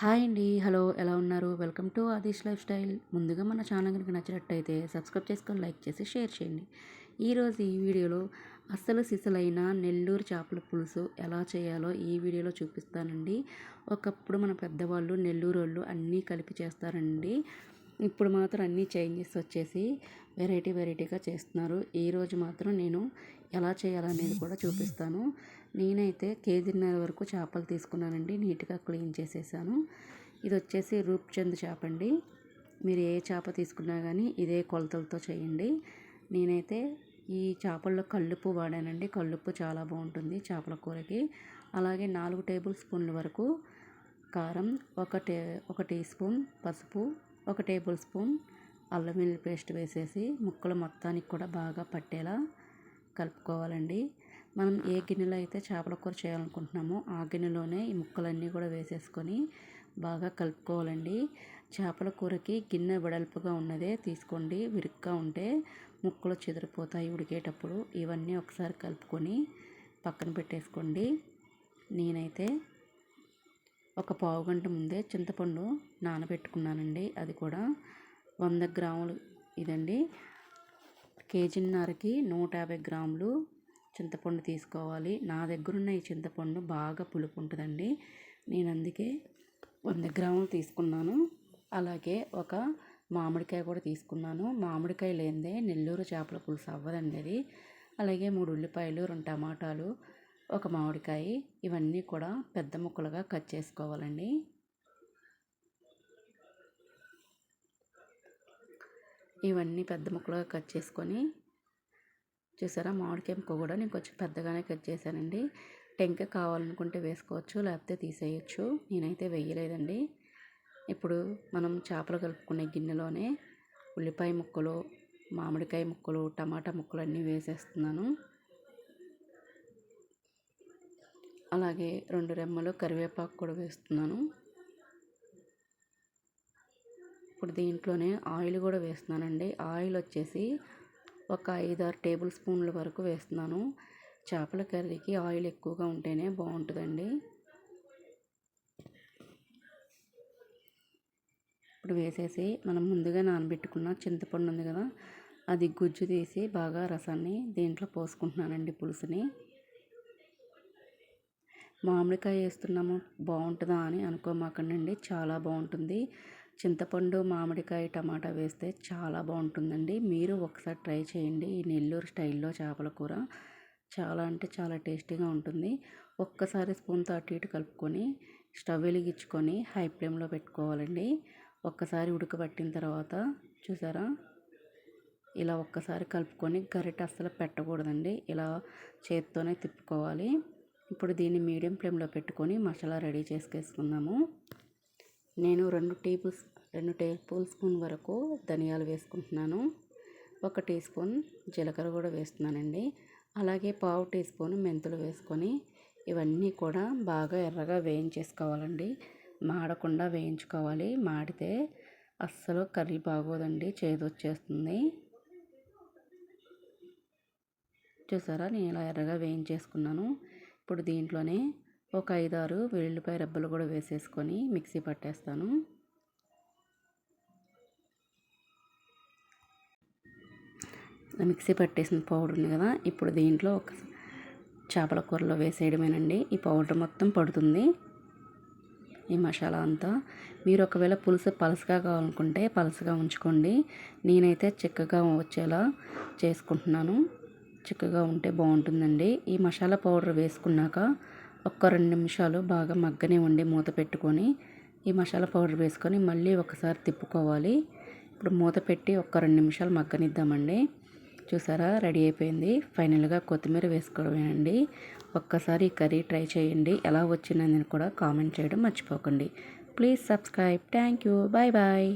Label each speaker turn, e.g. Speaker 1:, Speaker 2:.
Speaker 1: Hi అండి. Hello ఎలా ఉన్నారు? Welcome to Aadish life style. ముందుగా మన ఛానల్ కనుక నచ్చినట్టయితే సబ్స్క్రైబ్ చేసుకొని లైక్ చేసి షేర్ చేయండి. ఈరోజు ఈ వీడియోలో అస్సలు సిసలైన నెల్లూరు చేపల పులుసు ఎలా చేయాలో ఈ వీడియోలో చూపిస్తానండి. ఒకప్పుడు మన పెద్దవాళ్ళు నెల్లూరు వాళ్ళు అన్నీ కలిపి చేస్తారండి. ఇప్పుడు మాత్రం అన్నీ చేంజెస్ వచ్చేసి వెరైటీ వెరైటీగా చేస్తున్నారు. ఈరోజు మాత్రం నేను ఎలా చేయాలనేది కూడా చూపిస్తాను. నేనైతే కేజీన్నర వరకు చేపలు తీసుకున్నానండి నీట్గా క్లీన్ చేసేసాను. ఇది వచ్చేసి రూప్చంద్ చేప అండి. మీరు ఏ చేప తీసుకున్నా కానీ ఇదే కొలతలతో చేయండి. నేనైతే ఈ చేపల్లో కల్లుప్పు వాడానండి. కల్లుప్పు చాలా బాగుంటుంది చేపల కూరకి. అలాగే నాలుగు టేబుల్ స్పూన్ల వరకు కారం ఒక టే ఒక టీ స్పూన్ పసుపు ఒక టేబుల్ స్పూన్ అల్లం వెల్లుల్లి పేస్ట్ వేసేసి ముక్కలు మొత్తానికి కూడా బాగా పట్టేలా కలుపుకోవాలండి. మనం ఏ గిన్నెలో అయితే చేపల కూర చేయాలనుకుంటున్నామో ఆ గిన్నెలోనే ఈ ముక్కలన్నీ కూడా వేసేసుకొని బాగా కలుపుకోవాలండి. చేపల కూరకి గిన్నె వెడల్పుగా ఉన్నదే తీసుకోండి. విరుగ్గా ఉంటే ముక్కలు చెదిరిపోతాయి ఉడికేటప్పుడు. ఇవన్నీ ఒకసారి కలుపుకొని పక్కన పెట్టేసుకోండి. నేనైతే ఒక పావు గంట ముందే చింతపండు నానబెట్టుకున్నానండి. అది కూడా వంద గ్రాములు ఇదండి. కేజీన్నరకి నూట యాభై గ్రాములు చింతపండు తీసుకోవాలి. నా దగ్గరున్న ఈ చింతపండు బాగా పులుపు ఉంటుందండి నేను అందుకే వంద గ్రాములు తీసుకున్నాను. అలాగే ఒక మామిడికాయ కూడా తీసుకున్నాను. మామిడికాయ లేనిదే నెల్లూరు చేపల పులుసు అవ్వదండి అది. అలాగే మూడు ఉల్లిపాయలు రెండు టమాటాలు ఒక మామిడికాయ ఇవన్నీ కూడా పెద్ద ముక్కలుగా కట్ చేసుకోవాలండి. ఇవన్నీ పెద్ద ముక్కలుగా కట్ చేసుకొని చూసారా? మామిడికాయ ముక్క కూడా నేను కొంచెం పెద్దగానే కట్ చేశానండి. టెంక కావాలనుకుంటే వేసుకోవచ్చు లేకపోతే తీసేయచ్చు. నేనైతే వేయలేదండి. ఇప్పుడు మనం చేపలు కలుపుకునే గిన్నెలోనే ఉల్లిపాయ ముక్కలు మామిడికాయ ముక్కలు టమాటా ముక్కలు అన్నీ వేసేస్తున్నాను. అలాగే రెండు రెమ్మలు కరివేపాకు కూడా వేస్తున్నాను. ఇప్పుడు దీంట్లోనే ఆయిల్ కూడా వేస్తున్నానండి. ఆయిల్ వచ్చేసి ఒక ఐదారు టేబుల్ స్పూన్ల వరకు వేస్తున్నాను. చేపల కర్రీకి ఆయిల్ ఎక్కువగా ఉంటేనే బాగుంటుందండి. ఇప్పుడు వేసేసి మనం ముందుగా నానబెట్టుకున్న చింతపండు ఉంది కదా అది గుజ్జు తీసి బాగా రసాన్ని దీంట్లో పోసుకుంటున్నానండి పులుసుని. మామిడికాయ వేస్తున్నాము బాగుంటుందా అని అనుకోమాకండి చాలా బాగుంటుంది. చింతపండు మామిడికాయ టమాటా వేస్తే చాలా బాగుంటుందండి. మీరు ఒకసారి ట్రై చేయండి. ఈ నెల్లూరు స్టైల్లో చేపల కూర చాలా అంటే చాలా టేస్టీగా ఉంటుంది. ఒక్కసారి స్పూన్తో అటు ఇటు కలుపుకొని స్టవ్ వెలిగించుకొని హై ఫ్లేమ్లో పెట్టుకోవాలండి. ఒక్కసారి ఉడకబట్టిన తర్వాత చూసారా? ఇలా ఒక్కసారి కలుపుకొని గరిట అస్సలు పెట్టకూడదండి. ఇలా చేత్తోనే తిప్పుకోవాలి. ఇప్పుడు దీన్ని మీడియం ఫ్లేమ్లో పెట్టుకొని మసాలా రెడీ చేసుకేసుకుందాము. నేను రెండు టేబుల్ రెండు టేబుల్ స్పూన్ వరకు ధనియాలు వేసుకుంటున్నాను. ఒక టీ స్పూన్ జీలకర్ర కూడా వేస్తున్నానండి. అలాగే పావు టీ స్పూన్ మెంతులు వేసుకొని ఇవన్నీ కూడా బాగా ఎర్రగా వేయించేసుకోవాలండి. మాడకుండా వేయించుకోవాలి. మాడితే అస్సలు కర్రీ బాగోదండి. చేదు వచ్చేస్తుంది. చూసారా? నేను ఇలా ఎర్రగా వేయించేసుకున్నాను. ఇప్పుడు దీంట్లోనే ఒక ఐదారు వెల్లుల్లిపాయ రెబ్బలు కూడా వేసేసుకొని మిక్సీ పట్టేస్తాను. మిక్సీ పట్టేసిన పౌడర్ ఉంది కదా ఇప్పుడు దీంట్లో ఒక చేపల కూరలో వేసేయడమేనండి. ఈ పౌడర్ మొత్తం పడుతుంది. ఈ మసాలా అంతా. మీరు ఒకవేళ పులుసు పలసగా కావాలనుకుంటే పలసగా ఉంచుకోండి. నేనైతే చిక్కగా వచ్చేలా చేసుకుంటున్నాను. చిక్కగా ఉంటే బాగుంటుందండి. ఈ మసాలా పౌడర్ వేసుకున్నాక ఒక్క రెండు నిమిషాలు బాగా మగ్గనే ఉండి మూత పెట్టుకొని ఈ మసాలా పౌడర్ వేసుకొని మళ్ళీ ఒకసారి తిప్పుకోవాలి. ఇప్పుడు మూత పెట్టి ఒక్క రెండు నిమిషాలు మగ్గనిద్దామండి. చూసారా? రెడీ అయిపోయింది. ఫైనల్గా కొత్తిమీర వేసుకోవడమేనండి ఒక్కసారి కర్రీ ట్రై చేయండి. ఎలా వచ్చిందని కూడా కామెంట్ చేయడం మర్చిపోకండి. Please subscribe. Thank you. Bye bye.